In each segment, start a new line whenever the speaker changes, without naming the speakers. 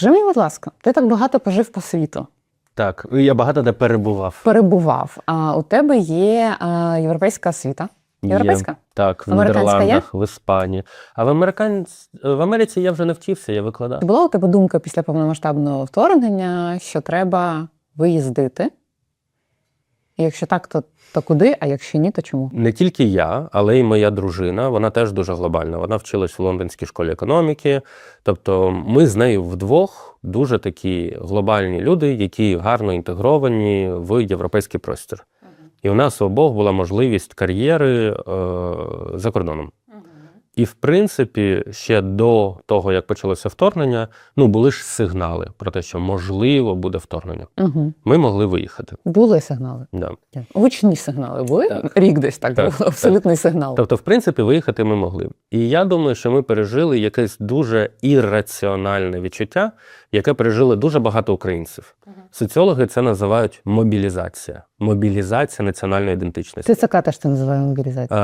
Скажи мені, будь ласка, ти так багато пожив по світу,
Так, я багато де перебував.
перебував. А у тебе є а, європейська освіта. Європейська?
Є. Так, в? Нідерландах, в Іспанії. А в, Американ... в Америці я вже не вчився, я викладав.
Чи була у тебе думка після повномасштабного вторгнення, що треба виїздити? І якщо так, то, то куди? А якщо ні, то чому?
Не тільки я, але й моя дружина. Вона теж дуже глобальна. Вона вчилась в Лондонській школі економіки. Тобто, ми з нею вдвох дуже такі глобальні люди, які гарно інтегровані в європейський простір. І у нас у обох була можливість кар'єри е, за кордоном. І, в принципі, ще до того, як почалося вторгнення, ну були ж сигнали про те, що можливо буде вторгнення.
Угу.
Ми могли виїхати.
Були сигнали.
Да.
Гучні сигнали були.
Так.
Рік десь так,
Так, так.
абсолютний сигнал.
Тобто, в принципі, виїхати ми могли. І я думаю, що ми пережили якесь дуже ірраціональне відчуття, яке пережили дуже багато українців. Соціологи це називають мобілізація. Мобілізація національної ідентичності.
ТЦК теж це називає мобілізація.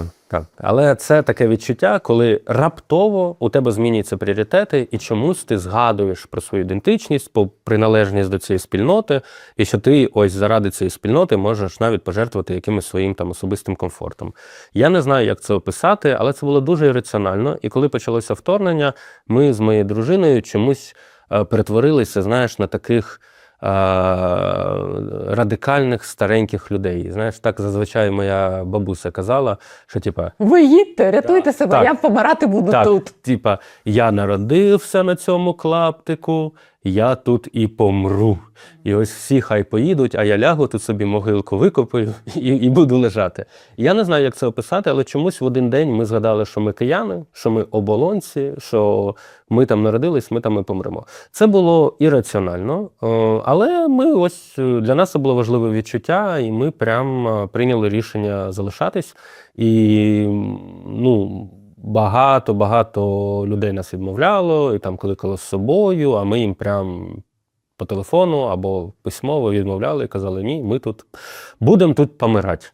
Е, так. Але це таке відчуття, коли раптово у тебе змінюються пріоритети, і чомусь ти згадуєш про свою ідентичність, про приналежність до цієї спільноти, і що ти ось заради цієї спільноти можеш навіть пожертвувати якимось своїм там особистим комфортом. Я не знаю, як це описати, але це було дуже ірраціонально. І коли почалося вторгнення, ми з моєю дружиною чомусь е, перетворилися, знаєш, на таких. Е, Радикальних стареньких людей. Знаєш, так зазвичай моя бабуся казала, що типа
Ви їдьте, рятуйте себе,
Так.
я помирати буду
так,
тут.
типа, я народився на цьому клаптику, я тут і помру. І ось всі хай поїдуть, а я лягу тут собі могилку викопаю і, і буду лежати. Я не знаю, як це описати, але чомусь в один день ми згадали, що ми кияни, що ми оболонці, що ми там народились, ми там і помремо. Це було ірраціонально, е, але ми ось е, для нас це було важливе відчуття, і ми прям е, прийняли рішення залишатись. І ну. Багато багато людей нас відмовляло, і там кликало з собою, а ми їм прям по телефону або письмово відмовляли і казали: ні, ми тут будемо тут помирати.